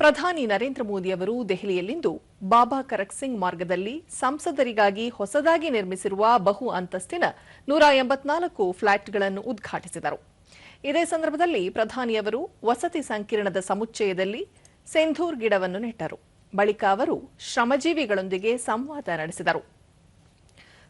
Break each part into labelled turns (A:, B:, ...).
A: ಪ್ರಧಾನಿ ನರೇಂದ್ರ ಮೋದಿ ಅವರು ದೆಹಲಿಯಲ್ಲಿಂದು ಬಾಬಾ ಕರಕ್ ಸಿಂಗ್ ಮಾರ್ಗದಲ್ಲಿ ಸಂಸದರಿಗಾಗಿ ಹೊಸದಾಗಿ ನಿರ್ಮಿಸಿರುವ ಬಹು ಅಂತಸ್ತಿನ ನೂರ ಎಂಬತ್ನಾಲ್ಕು ಫ್ಲಾಟ್ಗಳನ್ನು ಉದ್ಘಾಟಿಸಿದರು. ಇದೇ ಸಂದರ್ಭದಲ್ಲಿ ಪ್ರಧಾನಿಯವರು ವಸತಿ ಸಂಕೀರ್ಣದ ಸಮುಚ್ಚಯದಲ್ಲಿ ಸೆಂಧೂರ್ ಗಿಡವನ್ನು ನೆಟ್ಟರು. ಬಳಿಕ ಅವರು ಶ್ರಮಜೀವಿಗಳೊಂದಿಗೆ ಸಂವಾದ ನಡೆಸಿದರು.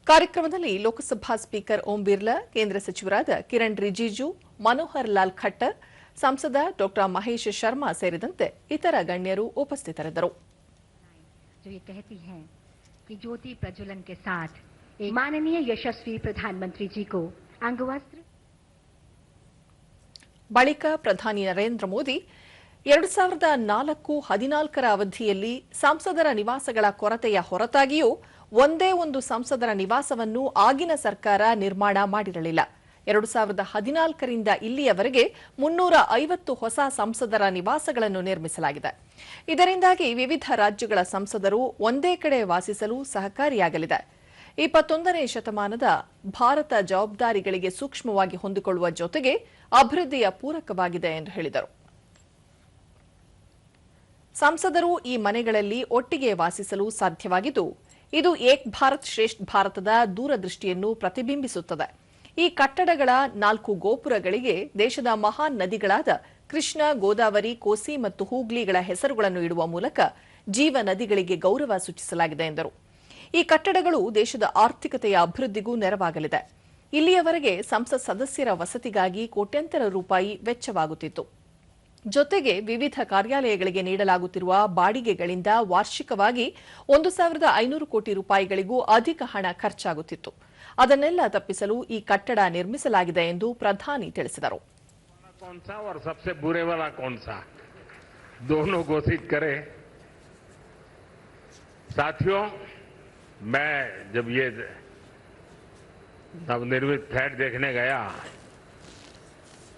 A: ಕಾರ್ಯಕ್ರಮದಲ್ಲಿ ಲೋಕಸಭಾ ಸ್ಪೀಕರ್ ಓಂ ಬಿರ್ಲಾ, ಕೇಂದ್ರ ಸಚಿವರಾದ ಕಿರಣ್ ರಿಜಿಜು, ಮನೋಹರ್ ಲಾಲ್ ಖಟ್ಟರ್ ಸಂಸದ ಡಾ ಮಹೇಶ್ ಶರ್ಮಾ ಸೇರಿದಂತೆ ಇತರ ಗಣ್ಯರು ಉಪಸ್ಥಿತರಿದ್ದರು.
B: ಜ್ಯೋತಿ ಪ್ರಜ್ವಲನ್ ಮಾನನೀಯ ಯಶಸ್ವಿ ಪ್ರಧಾನಮಂತ್ರಿ ಜಿ ಅಂಗವಸ್ತ್ರ
A: ಬಳಿಕ ಪ್ರಧಾನಿ ನರೇಂದ್ರ ಮೋದಿ ಎರಡು ಸಾವಿರದ ನಾಲ್ಕು ಹದಿನಾಲ್ಕರ ಅವಧಿಯಲ್ಲಿ ಸಂಸದರ ನಿವಾಸಗಳ ಕೊರತೆಯ ಹೊರತಾಗಿಯೂ ಒಂದೇ ಒಂದು ಸಂಸದರ ನಿವಾಸವನ್ನು ಆಗಿನ ಸರ್ಕಾರ ನಿರ್ಮಾಣ ಮಾಡಿರಲಿಲ್ಲ. ಎರಡು ಸಾವಿರದ ಹದಿನಾಲ್ಕರಿಂದ ಇಲ್ಲಿಯವರೆಗೆ ಮುನ್ನೂರ ಐವತ್ತು ಹೊಸ ಸಂಸದರ ನಿವಾಸಗಳನ್ನು ನಿರ್ಮಿಸಲಾಗಿದೆ. ಇದರಿಂದಾಗಿ ವಿವಿಧ ರಾಜ್ಯಗಳ ಸಂಸದರು ಒಂದೇ ಕಡೆ ವಾಸಿಸಲು ಸಹಕಾರಿಯಾಗಲಿದೆ. ಇಪ್ಪತ್ತೊಂದನೇ ಶತಮಾನದ ಭಾರತ ಜವಾಬ್ದಾರಿಗಳಿಗೆ ಸೂಕ್ಷ್ಮವಾಗಿ ಹೊಂದಿಕೊಳ್ಳುವ ಜೊತೆಗೆ ಅಭಿವೃದ್ಧಿಯ ಪೂರಕವಾಗಿದೆ ಎಂದು ಹೇಳಿದರು. ಸಂಸದರು ಈ ಮನೆಗಳಲ್ಲಿ ಒಟ್ಟಿಗೆ ವಾಸಿಸಲು ಸಾಧ್ಯವಾಗಿದ್ದು, ಇದು ಏಕ್ ಭಾರತ್ ಶ್ರೇಷ್ಠ ಭಾರತದ ದೂರದೃಷ್ಟಿಯನ್ನು ಪ್ರತಿಬಿಂಬಿಸುತ್ತದೆ. ಈ ಕಟ್ಟಡಗಳ ನಾಲ್ಕು ಗೋಪುರಗಳಿಗೆ ದೇಶದ ಮಹಾನ್ ನದಿಗಳಾದ ಕೃಷ್ಣ, ಗೋದಾವರಿ, ಕೋಸಿ ಮತ್ತು ಹೂಗ್ಲಿಗಳ ಹೆಸರುಗಳನ್ನು ಇಡುವ ಮೂಲಕ ಜೀವ ನದಿಗಳಿಗೆ ಗೌರವ ಸೂಚಿಸಲಾಗಿದೆ ಎಂದರು. ಈ ಕಟ್ಟಡಗಳು ದೇಶದ ಆರ್ಥಿಕತೆಯ ಅಭಿವೃದ್ಧಿಗೂ ನೆರವಾಗಲಿದೆ. ಇಲ್ಲಿಯವರೆಗೆ ಸಂಸತ್ ಸದಸ್ಯರ ವಸತಿಗಾಗಿ ಕೋಟ್ಯಂತರ ರೂಪಾಯಿ ವೆಚ್ಚವಾಗುತ್ತಿತ್ತು. ಜೊತೆಗೆ ವಿವಿಧ ಕಾರ್ಯಾಲಯಗಳಿಗೆ ನೀಡಲಾಗುತ್ತಿರುವ ಬಾಡಿಗೆಗಳಿಂದ ವಾರ್ಷಿಕವಾಗಿ ಒಂದು ಸಾವಿರದ ಐನೂರು ಕೋಟಿ ರೂಪಾಯಿಗಳಿಗೂ ಅಧಿಕ ಹಣ ಖರ್ಚಾಗುತ್ತಿತ್ತು. ಅದನ್ನೆಲ್ಲ ತಪ್ಪಿಸಲು ಈ ಕಟ್ಟಡ ನಿರ್ಮಿಸಲಾಗಿದೆ ಎಂದು ಪ್ರಧಾನಿ ತಿಳಿಸಿದರು.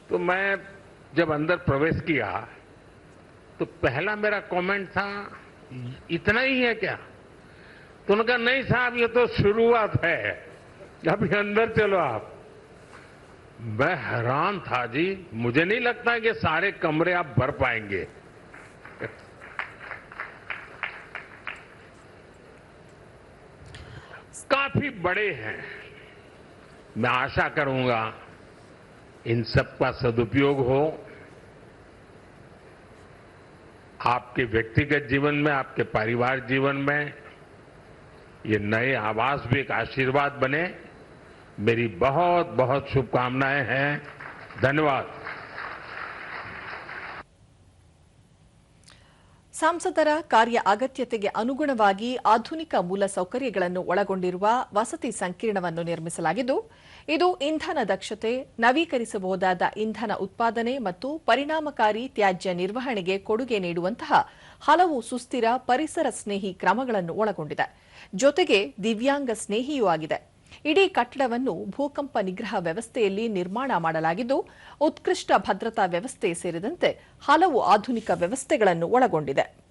C: तो मैं जब अंदर प्रवेश किया तो पहला मेरा कमेंट था, इतना ही है क्या? तो उन्होंने कहा, नहीं साहब, ये तो शुरुआत है। अभी अंदर चलो आप। मैं हैरान था जी। मुझे नहीं लगता कि सारे कमरे आप भर पाएँगे। काफ़ी बड़े हैं। मैं आशा करूँगा इन सबका सदुपयोग हो, आपके व्यक्तिगत जीवन में, आपके परिवार जीवन में, ये नए आवास भी एक आशीर्वाद बने। मेरी बहुत बहुत शुभकामनाएँ हैं। धन्यवाद।
A: ಸಂಸದರ ಕಾರ್ಯ ಅಗತ್ಯತೆಗೆ ಅನುಗುಣವಾಗಿ ಆಧುನಿಕ ಮೂಲಸೌಕರ್ಯಗಳನ್ನು ಒಳಗೊಂಡಿರುವ ವಸತಿ ಸಂಕೀರ್ಣವನ್ನು ನಿರ್ಮಿಸಲಾಗಿದ್ದು, ಇದು ಇಂಧನ ದಕ್ಷತೆ, ನವೀಕರಿಸಬಹುದಾದ ಇಂಧನ ಉತ್ಪಾದನೆ ಮತ್ತು ಪರಿಣಾಮಕಾರಿ ತ್ಯಾಜ್ಯ ನಿರ್ವಹಣೆಗೆ ಕೊಡುಗೆ ನೀಡುವಂತಹ ಹಲವು ಸುಸ್ಥಿರ ಪರಿಸರ ಸ್ನೇಹಿ ಕ್ರಮಗಳನ್ನು ಒಳಗೊಂಡಿದೆ. ಜೊತೆಗೆ ದಿವ್ಯಾಂಗ ಸ್ನೇಹಿಯೂ ಆಗಿದೆ. ಇಡೀ ಕಟ್ಟಡವನ್ನು ಭೂಕಂಪ ನಿಗ್ರಹ ವ್ಯವಸ್ಥೆಯಲ್ಲಿ ನಿರ್ಮಾಣ ಮಾಡಲಾಗಿದ್ದು, ಉತ್ಕೃಷ್ಟ ಭದ್ರತಾ ವ್ಯವಸ್ಥೆ ಸೇರಿದಂತೆ ಹಲವು ಆಧುನಿಕ ವ್ಯವಸ್ಥೆಗಳನ್ನು ಒಳಗೊಂಡಿದೆ.